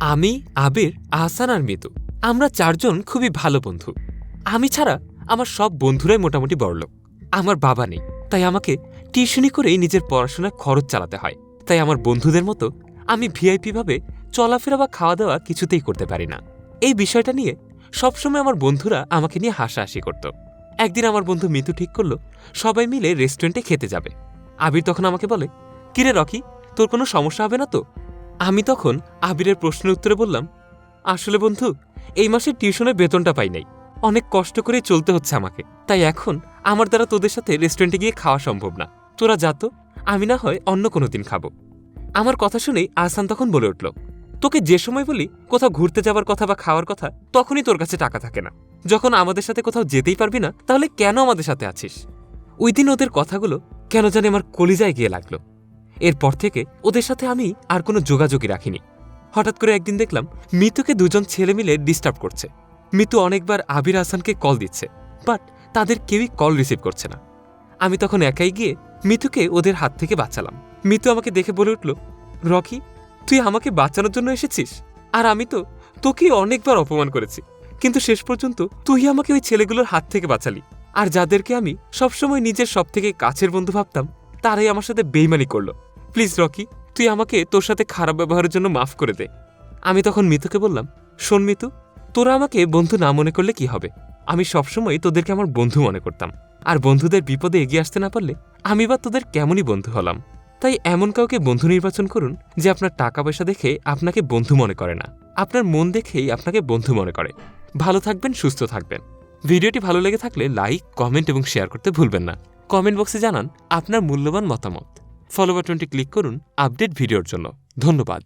আমি, আবির, আহসান আর মিতু। আমরা চারজন খুবই ভালো বন্ধু। আমি ছাড়া আমার সব বন্ধুরাই মোটামুটি বড়লোক। আমার বাবা নেই, তাই আমাকে টিউশনি করেই নিজের পড়াশোনার খরচ চালাতে হয়। তাই আমার বন্ধুদের মতো আমি ভিআইপি ভাবে চলাফেরা বা খাওয়া দাওয়া কিছুতেই করতে পারি না। এই বিষয়টা নিয়ে সবসময় আমার বন্ধুরা আমাকে নিয়ে হাসাহাসি করত। একদিন আমার বন্ধু মিতু ঠিক করল, সবাই মিলে রেস্টুরেন্টে খেতে যাবে। আবির তখন আমাকে বলে, কিরে রকি, তোর কোনো সমস্যা হবে না তো? আমি তখন আবিরের প্রশ্নের উত্তরে বললাম, আসলে বন্ধু, এই মাসে টিউশনের বেতনটা পাই নাই। অনেক কষ্ট করে চলতে হচ্ছে আমাকে। তাই এখন আমার দ্বারা তোদের সাথে রেস্টুরেন্টে গিয়ে খাওয়া সম্ভব না। তোরা যা তো, আমি না হয় অন্য কোনো দিন খাব। আমার কথা শুনেই আহসান তখন বলে উঠল, তোকে যে সময় বলি, কোথাও ঘুরতে যাওয়ার কথা বা খাওয়ার কথা, তখনই তোর কাছে টাকা থাকে না। যখন আমাদের সাথে কোথাও যেতেই পারবি না, তাহলে কেন আমাদের সাথে আছিস? ওই দিন ওদের কথাগুলো কেন জানি আমার কলিজায় গিয়ে লাগল। এরপর থেকে ওদের সাথে আমি আর কোনো যোগাযোগই রাখিনি। হঠাৎ করে একদিন দেখলাম, মিতুকে দুজন ছেলে মিলে ডিস্টার্ব করছে। মিতু অনেকবার আবির হাসানকে কল দিচ্ছে বাট তাদের কেউই কল রিসিভ করছে না। আমি তখন একাই গিয়ে মিতুকে ওদের হাত থেকে বাঁচালাম। মিতু আমাকে দেখে বলে উঠল, রকি, তুই আমাকে বাঁচানোর জন্য এসেছিস? আর আমি তো তোকে অনেকবার অপমান করেছি, কিন্তু শেষ পর্যন্ত তুই আমাকে ওই ছেলেগুলোর হাত থেকে বাঁচালি। আর যাদেরকে আমি সবসময় নিজের সব থেকে কাছের বন্ধু ভাবতাম, তারাই আমার সাথে বেইমানি করল। প্লিজ, রকি, তুই আমাকে তোর সাথে খারাপ ব্যবহারের জন্য মাফ করে দে। আমি তখন মিতুকে বললাম, শোন মিতু, তোরা আমাকে বন্ধু না মনে করলে কি হবে? আমি সবসময় তোদেরকে আমার বন্ধু মনে করতাম। আর বন্ধুদের বিপদে এগিয়ে আসতে না পারলে আমি বা তোদের কেমনই বন্ধু হলাম। তাই এমন কাউকে বন্ধু নির্বাচন করুন যে আপনার টাকা পয়সা দেখে আপনাকে বন্ধু মনে করে না। আপনার মন দেখেই আপনাকে বন্ধু মনে করে। ভালো থাকবেন, সুস্থ থাকবেন। ভিডিওটি ভালো লেগে থাকলে লাইক, কমেন্ট এবং শেয়ার করতে ভুলবেন না। কমেন্ট বক্সে জানান আপনার মূল্যবান মতামত। ফলো টোয়েন্টি ক্লিক করুন আপডেট ভিডিওর জন্য। ধন্যবাদ।